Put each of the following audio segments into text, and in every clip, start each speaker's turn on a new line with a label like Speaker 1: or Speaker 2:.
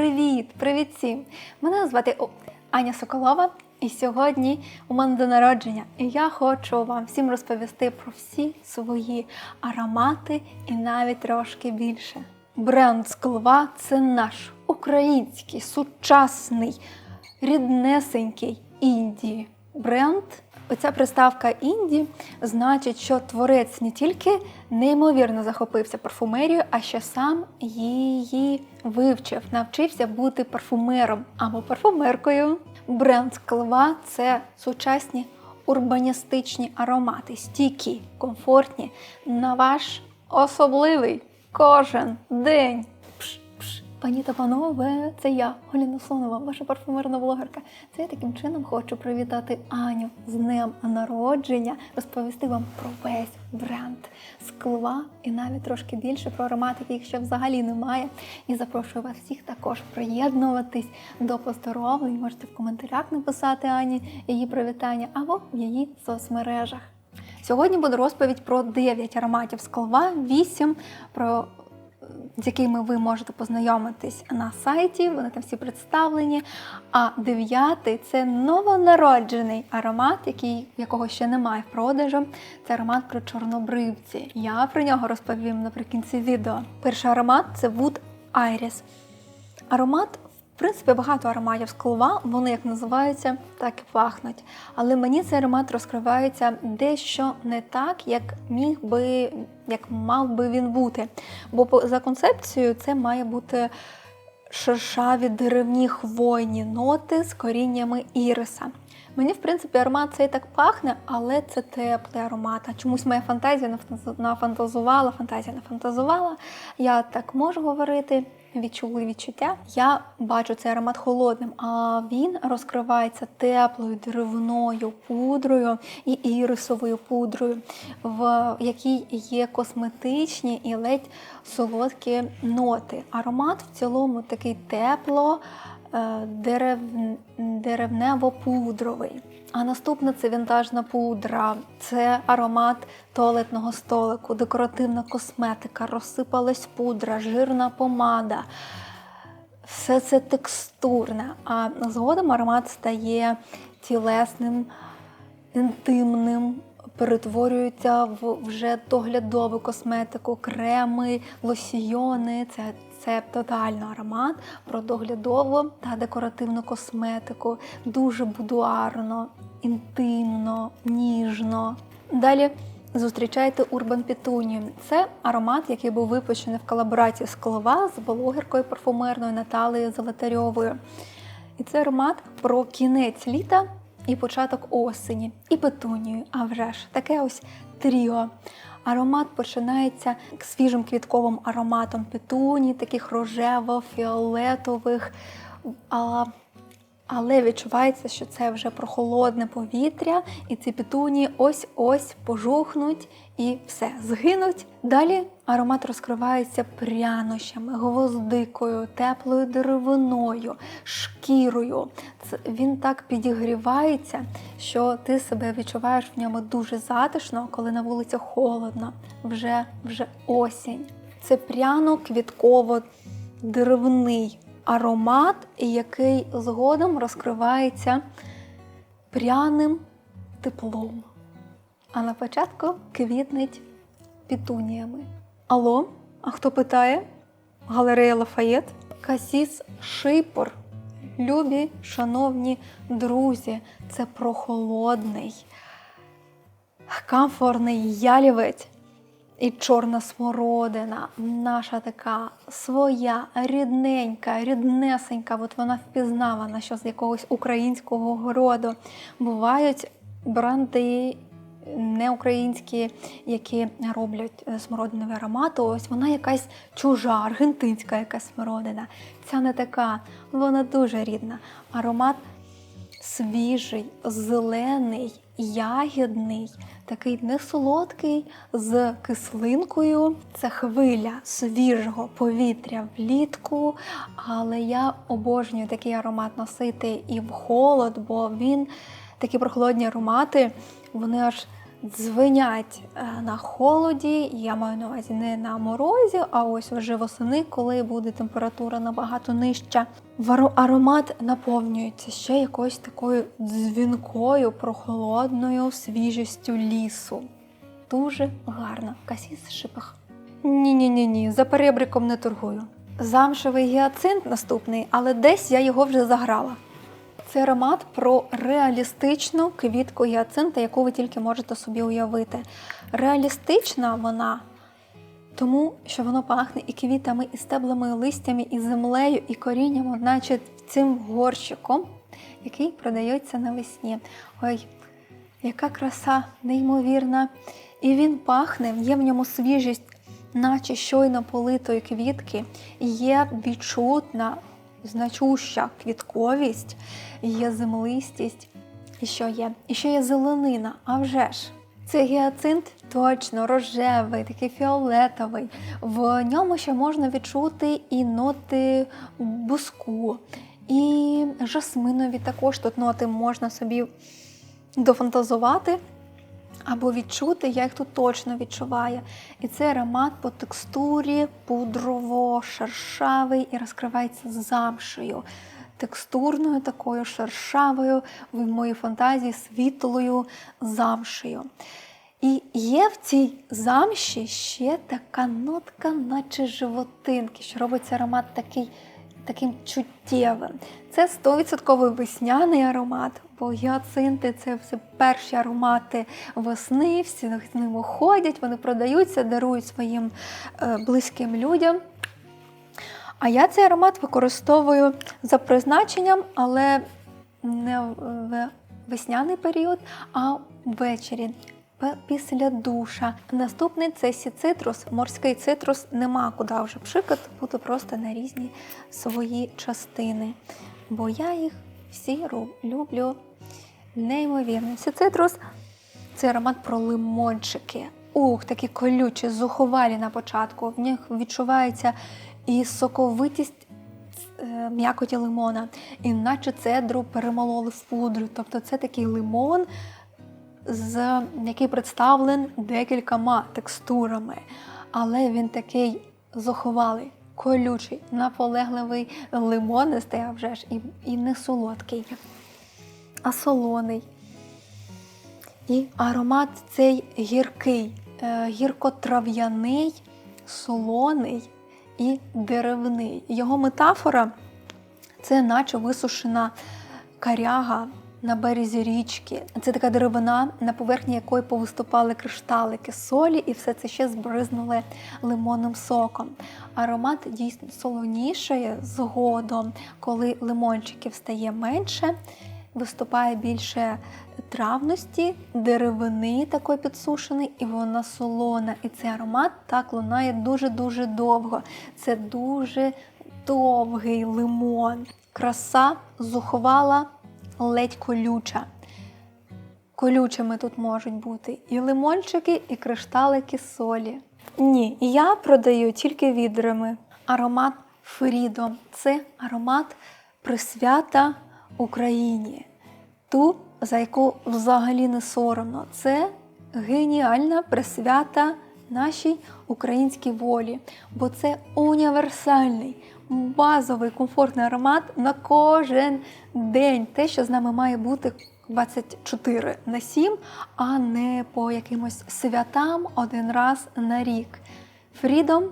Speaker 1: Привіт! Привіт всім! Мене звати Аня Соколова, і сьогодні у мене день народження. І я хочу вам всім розповісти про всі свої аромати і навіть трошки більше. Бренд Склва це наш український, сучасний, ріднесенький інді бренд. Оця приставка інді значить, що творець не тільки неймовірно захопився парфумерією, а ще сам її вивчив, навчився бути парфумером або парфумеркою. Бренд Склва це сучасні урбаністичні аромати, стійкі, комфортні на ваш особливий кожен день. Пані та панове, це я, Оліна Слонова, ваша парфумерна блогерка. Це я таким чином хочу привітати Аню з днем народження, розповісти вам про весь бренд склва і навіть трошки більше про ароматики, їх ще взагалі немає. І запрошую вас всіх також приєднуватись до поздоровлень. Можете в коментарях написати Ані її привітання або в її соцмережах. Сьогодні буде розповідь про 9 ароматів склва, 8 про з якими ви можете познайомитись на сайті, вони там всі представлені. А дев'ятий це новонароджений аромат, який, якого ще немає в продажу. Це аромат про чорнобривці. Я про нього розповім наприкінці відео. Перший аромат це Wood Iris. Аромат, принципі, багато ароматів з клова, вони як називаються, так і пахнуть. Але мені цей аромат розкривається дещо не так, як міг би, як мав би він бути. Бо за концепцією це має бути шершаві деревні хвойні ноти з коріннями іриса. Мені, в принципі, аромат цей так пахне, але це теплий аромат. А чомусь моя фантазія нафантаз- нафантазувала, фантазія нафантазувала. Я так можу говорити, відчули відчуття. Я бачу цей аромат холодним, а він розкривається теплою деревною пудрою і ірисовою пудрою, в якій є косметичні і ледь солодкі ноти. Аромат в цілому такий тепло, е, дерев... деревнево-пудровий. А наступна це вінтажна пудра, це аромат туалетного столику, декоративна косметика, розсипалась пудра, жирна помада. Все це текстурне, а згодом аромат стає тілесним, інтимним, перетворюється в вже доглядову косметику, креми, лосьйони. Це, це тотально аромат про доглядову та декоративну косметику. Дуже будуарно, інтимно, ніжно. Далі зустрічайте Urban Petunia. Це аромат, який був випущений в колаборації з Клова з блогеркою парфумерною Наталією Золотарьовою. І це аромат про кінець літа і початок осені, і петунію. А вже ж таке ось тріо. Аромат починається свіжим квітковим ароматом петуні, таких рожево-фіолетових. А, але відчувається, що це вже прохолодне повітря, і ці петуні ось-ось пожухнуть і все, згинуть. Далі аромат розкривається прянощами, гвоздикою, теплою деревиною, шкірою. Він так підігрівається, що ти себе відчуваєш в ньому дуже затишно, коли на вулиці холодно, вже, вже осінь. Це пряно-квітково-деревний аромат, який згодом розкривається пряним теплом. А на початку квітнеть пітуніями. Алло, а хто питає? Галерея Лафаєт? Касіс Шипор. Любі, шановні друзі, це прохолодний, камфорний ялівець і чорна смородина. Наша така своя, рідненька, ріднесенька, от вона впізнавана, що з якогось українського городу. Бувають бренди не українські, які роблять е, смородинові аромати. Ось вона якась чужа, аргентинська якась смородина. Ця не така, вона дуже рідна. Аромат свіжий, зелений, ягідний, такий несолодкий з кислинкою. Це хвиля свіжого повітря влітку. Але я обожнюю такий аромат носити і в холод, бо він такі прохолодні аромати, вони аж дзвенять е, на холоді. Я маю на увазі не на морозі, а ось вже восени, коли буде температура набагато нижча. Аромат наповнюється ще якоюсь такою дзвінкою, прохолодною свіжістю лісу. Дуже гарно. Касіс шипах. Ні-ні-ні, ні, за перебриком не торгую. Замшевий гіацинт наступний, але десь я його вже заграла. Це аромат про реалістичну квітку гіацинта, яку ви тільки можете собі уявити. Реалістична вона, тому що воно пахне і квітами, і стеблами, і листями, і землею, і корінням, одначе цим горщиком, який продається навесні. Ой, яка краса, неймовірна. І він пахне, є в ньому свіжість, наче щойно политої квітки, є відчутна, значуща квітковість, є землистість. І що є? І ще є зеленина, а вже ж. Це гіацинт точно рожевий, такий фіолетовий. В ньому ще можна відчути і ноти буску, і жасминові також тут ноти можна собі дофантазувати або відчути, я їх тут точно відчуваю. І цей аромат по текстурі пудрово-шершавий і розкривається замшею. Текстурною такою шершавою, в моїй фантазії світлою замшею. І є в цій замші ще така нотка, наче животинки, що робить цей аромат такий, таким чуттєвим. Це 100% весняний аромат, бо гіацинти це все перші аромати весни, всі з ними ходять, вони продаються, дарують своїм е, близьким людям. А я цей аромат використовую за призначенням, але не в весняний період, а ввечері. Після душа. Наступний це сі-цитрус. Морський цитрус нема куди вже пшикати, буду просто на різні свої частини. Бо я їх всі люблю неймовірно. Сі-цитрус це аромат про лимончики. Ух, такі колючі, зуховалі на початку. В них відчувається і соковитість е, м'якоті лимона, і наче цедру перемололи в пудру. Тобто це такий лимон, з, який представлений декількома текстурами. Але він такий зухвалий, колючий, наполегливий лимонистий, а вже ж, і, і не солодкий, а солоний. І аромат цей гіркий, е, гіркотрав'яний, солоний і деревний. Його метафора це наче висушена каряга на березі річки. Це така деревина, на поверхні якої повиступали кришталики солі, і все це ще збризнули лимонним соком. Аромат дійсно солонішає згодом, коли лимончиків стає менше. Виступає більше травності, деревини такої підсушеної, і вона солона. І цей аромат так лунає дуже-дуже довго. Це дуже довгий лимон. Краса зухвала, ледь колюча. Колючими тут можуть бути і лимончики, і кришталики солі. Ні, я продаю тільки відрами. Аромат Фрідом це аромат присвята Україні. Ту, за яку взагалі не соромно. Це геніальна присвята нашій українській волі, бо це універсальний, базовий, комфортний аромат на кожен день. Те, що з нами має бути 24 на 7, а не по якимось святам один раз на рік. Фрідом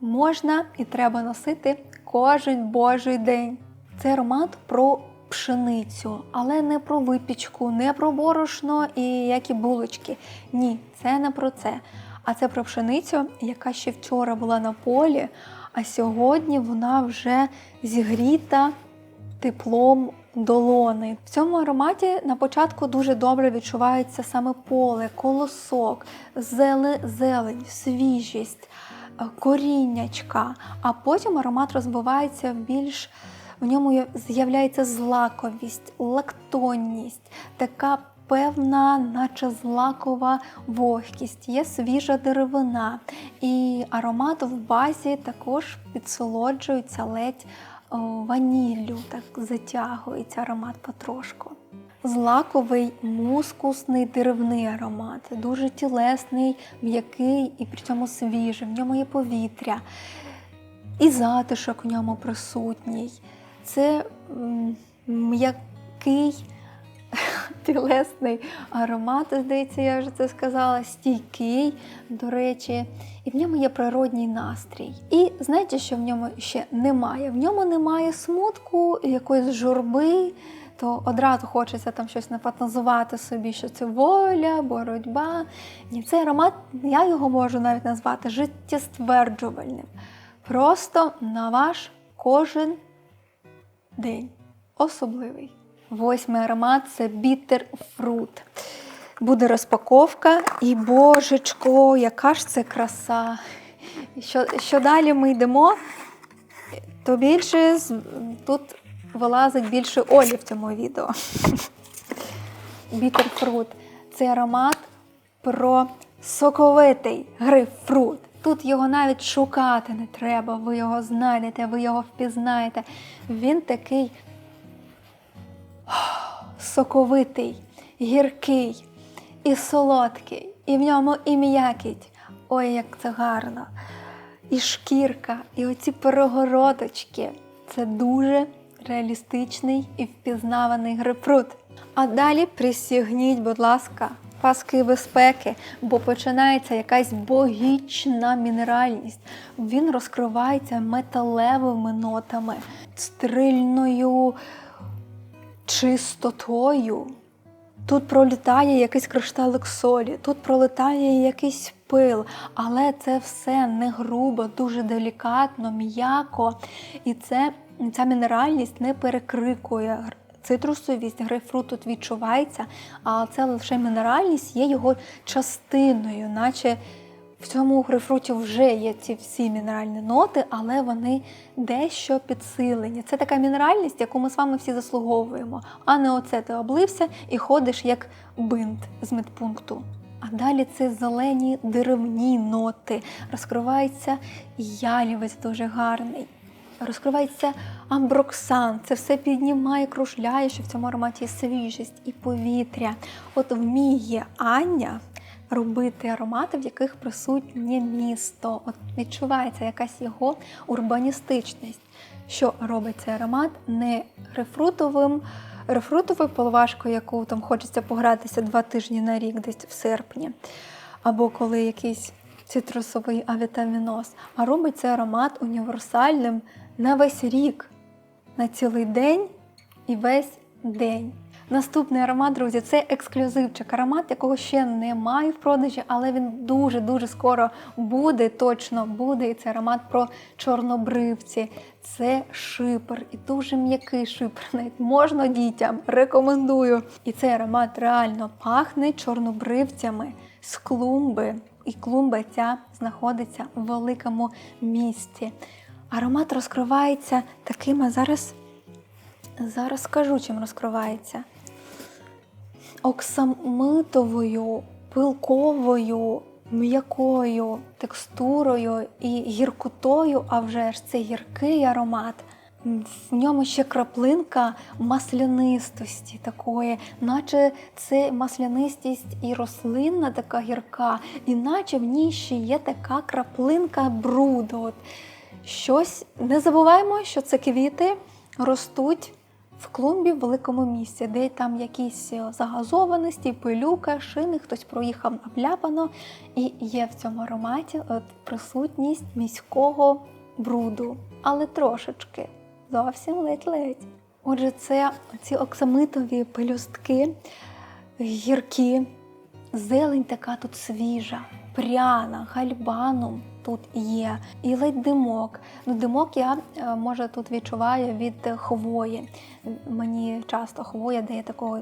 Speaker 1: можна і треба носити кожен божий день. Це аромат про пшеницю, але не про випічку, не про борошно і які булочки. Ні, це не про це. А це про пшеницю, яка ще вчора була на полі, а сьогодні вона вже зігріта теплом долони. В цьому ароматі на початку дуже добре відчувається саме поле, колосок, зеле, зелень, свіжість, е, коріннячка. А потім аромат розбивається в більш в ньому з'являється злаковість, лактонність, така певна, наче злакова вогкість, є свіжа деревина. І аромат в базі також підсолоджується ледь ваніллю, так затягується аромат потрошку. злаковий, мускусний деревний аромат, дуже тілесний, м'який і при цьому свіжий. В ньому є повітря, і затишок в ньому присутній. Це м'який тілесний аромат, здається, я вже це сказала, стійкий, до речі, і в ньому є природній настрій. І знаєте, що в ньому ще немає? В ньому немає смутку, якоїсь журби. То одразу хочеться там щось нафантазувати собі, що це воля, боротьба. Ні, цей аромат, я його можу навіть назвати життєстверджувальним. Просто на ваш кожен день. Особливий. Восьмий аромат це бітер фрут. Буде розпаковка, і божечко, яка ж це краса. Що, що далі ми йдемо, то більше тут вилазить більше Олі в цьому відео. Бітер фрут. Це аромат про соковитий грейпфрут. Тут його навіть шукати не треба, ви його знайдете, ви його впізнаєте. Він такий соковитий, гіркий і солодкий, і в ньому і м'якіть. Ой, як це гарно! І шкірка, і оці перегородочки. Це дуже реалістичний і впізнаваний грейпфрут. А далі присягніть, будь ласка, паски безпеки, бо починається якась богічна мінеральність. Він розкривається металевими нотами, стрильною чистотою. Тут пролітає якийсь кришталик солі, тут пролітає якийсь пил, але це все не грубо, дуже делікатно, м'яко. І це, ця мінеральність не перекрикує. Цитрусовість, грейпфрут тут відчувається, а це лише мінеральність є його частиною, наче в цьому грейпфруті вже є ці всі мінеральні ноти, але вони дещо підсилені. Це така мінеральність, яку ми з вами всі заслуговуємо, а не оце ти облився і ходиш як бинт з медпункту. А далі це зелені деревні ноти. Розкривається ялівець дуже гарний. Розкривається амброксан. Це все піднімає, кружляє, що в цьому ароматі є свіжість і повітря. От вміє Аня робити аромати, в яких присутнє місто. От відчувається якась його урбаністичність. Що робить цей аромат не рефрутовим, рефрутовою поливашкою, яку там хочеться погратися два тижні на рік, десь в серпні, або коли якийсь цитрусовий авітаміноз, а робить цей аромат універсальним на весь рік, на цілий день і весь день. Наступний аромат, друзі, це ексклюзивчик. Аромат, якого ще немає в продажі, але він дуже-дуже скоро буде, точно буде. І це аромат про чорнобривці. Це шипер і дуже м'який шипер. Навіть можна дітям, рекомендую. І цей аромат реально пахне чорнобривцями з клумби. І клумба ця знаходиться в великому місті. Аромат розкривається такими зараз. Зараз скажу, чим розкривається. Оксамитовою, пилковою, м'якою текстурою і гіркотою, а вже ж це гіркий аромат. В ньому ще краплинка маслянистості такої, наче це маслянистість і рослинна така гірка, і наче в ній ще є така краплинка бруду. От щось не забуваємо, що це квіти ростуть в клумбі в великому місці, де там якісь загазованості, пилюка, шини, хтось проїхав обляпано, і є в цьому ароматі от присутність міського бруду, але трошечки, зовсім ледь-ледь. Отже, це ці оксамитові пелюстки, гіркі, зелень така тут свіжа, пряна, гальбанум тут є, і ледь димок. Ну, димок я е, може тут відчуваю від хвої. Мені часто хвоя дає такого,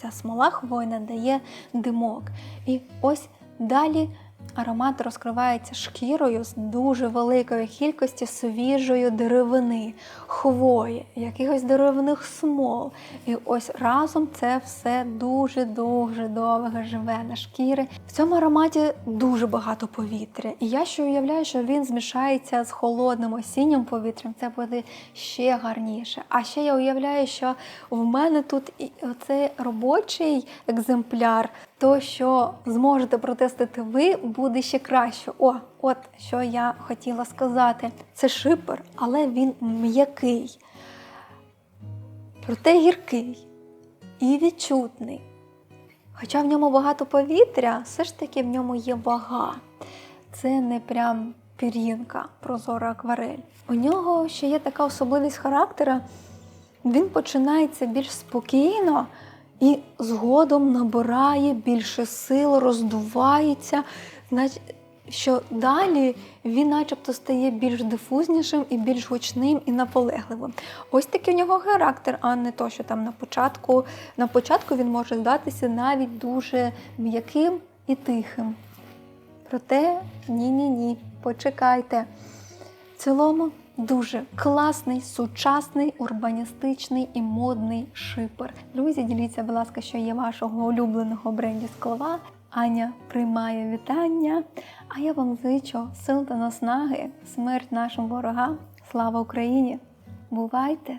Speaker 1: ця смола хвойна дає димок. І ось далі аромат розкривається шкірою з дуже великою кількістю свіжої деревини, хвої, якихось деревних смол. І ось разом це все дуже-дуже довго живе на шкіри. В цьому ароматі дуже багато повітря. І я ще уявляю, що він змішається з холодним осіннім повітрям. Це буде ще гарніше. А ще я уявляю, що в мене тут і оцей робочий екземпляр, то що зможете протестити ви, буде ще краще. О, от що я хотіла сказати. Це шипер, але він м'який, проте гіркий і відчутний. Хоча в ньому багато повітря, все ж таки в ньому є вага. Це не прям пір'їнка, прозора акварель. У нього ще є така особливість характера. Він починається більш спокійно згодом набирає більше сил, роздувається. Значить, що далі він начебто стає більш дифузнішим і більш гучним і наполегливим. Ось такий у нього характер, а не то, що там на початку. На початку він може здатися навіть дуже м'яким і тихим. Проте ні-ні ні, почекайте. В цілому дуже класний, сучасний, урбаністичний і модний шипер. Друзі, діліться, будь ласка, що є вашого улюбленого бренді склова. Аня приймає вітання. А я вам зичу сил та наснаги, смерть нашим ворогам. Слава Україні! Бувайте!